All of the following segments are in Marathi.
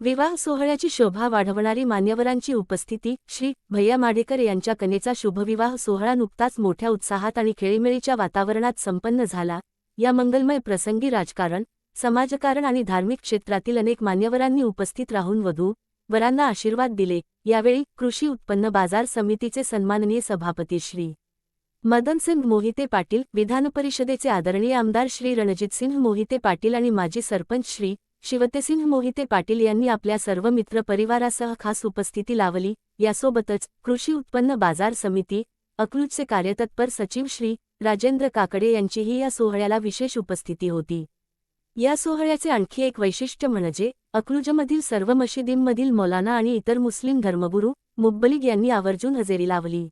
विवाह सोहळ्याची शोभा वाढवणारी मान्यवरांची उपस्थिती श्री भैया माडेकर यांच्या कनेचा शुभविवाह सोहळा नुकताच मोठ्या उत्साहात आणि खेळीमेळीच्या वातावरणात संपन्न झाला. या मंगलमय प्रसंगी राजकारण समाजकारण आणि धार्मिक क्षेत्रातील अनेक मान्यवरांनी उपस्थित राहून वधू वरांना आशीर्वाद दिले. यावेळी कृषी उत्पन्न बाजार समितीचे सन्माननीय सभापती श्री मदनसिंग मोहिते पाटील विधानपरिषदेचे आदरणीय आमदार श्री रणजितसिंह मोहिते पाटील आणि माजी सरपंच श्री शिवतेसिंह मोहिते पाटील यांनी आपल्या सर्व मित्र परिवारासह खास उपस्थिती लावली. यासोबतच कृषी उत्पन्न बाजार समिती अकलूजचे कार्यतत्पर सचिव श्री राजेंद्र काकडे यांचीही या सोहळ्याला विशेष उपस्थिती होती. या सोहळ्याचे आणखी एक वैशिष्ट्य म्हणजे अकलूजमधील सर्व मशिदींमधील मौलाना आणि इतर मुस्लिम धर्मगुरू मुब्बलिग यांनी आवर्जून हजेरी लावली.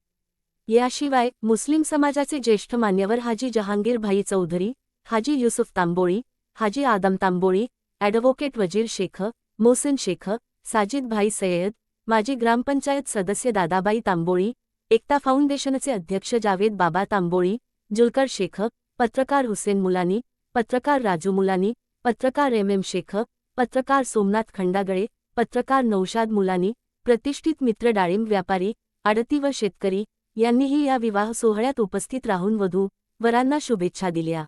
याशिवाय मुस्लिम समाजाचे ज्येष्ठ मान्यवर हाजी जहांगीर भाई चौधरी हाजी युसुफ तांबोळी हाजी आदम तांबोळी ॲडव्होकेट वजीर शेख मोहसिन शेख साजिदभाई सय्यद माजी ग्रामपंचायत सदस्य दादाबाई तांबोळी एकता फाउंडेशनचे अध्यक्ष जावेद बाबा तांबोळी जुलकर शेख पत्रकार हुसेन मुलानी पत्रकार राजू मुलानी पत्रकार एम एम शेख पत्रकार सोमनाथ खंडागळे पत्रकार नौशाद मुलानी प्रतिष्ठित मित्र डाळिंब व्यापारी आडती व शेतकरी यांनीही या विवाह सोहळ्यात उपस्थित राहून वधू वरांना शुभेच्छा दिल्या.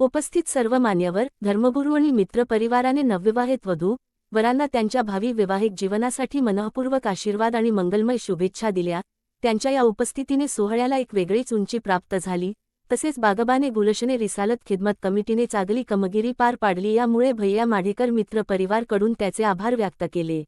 उपस्थित सर्व मान्यवर धर्मगुरू आणि मित्रपरिवाराने नवविवाहित वधू वरांना त्यांच्या भावी वैवाहिक जीवनासाठी मनःपूर्वक आशीर्वाद आणि मंगलमय शुभेच्छा दिल्या. त्यांच्या या उपस्थितीने सोहळ्याला एक वेगळीच उंची प्राप्त झाली. तसेच बागबाने गुलशने रिसालत खिदमत कमिटीने चांगली कमगिरी पार पाडली यामुळे भैया माढेकर मित्र परिवारकडून त्याचे आभार व्यक्त केले.